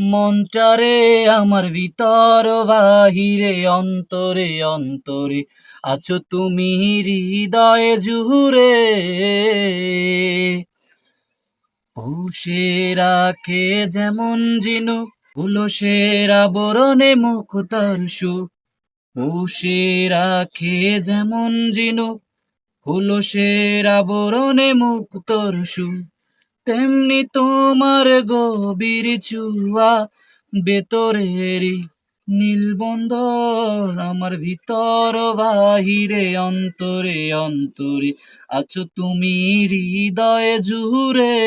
মনটারে আমার ভিতর, বাহিরে, অন্তরে অন্তরে আছো তুমি হৃদয়ে জুড়ে। পুষে রাখে যেমন জিনুক পুলসের আবরণে মুক্তার সুখ পুষে রাখে যেমন জিনুক হুলসের আবরণে মুক্তর সুখ তেমনি তোমার গভীর চুয়া বেতরেরই নীলবন্দর আমার ভিতর বাহিরে, অন্তরে অন্তরে আছো তুমি হৃদয়ে জুড়ে।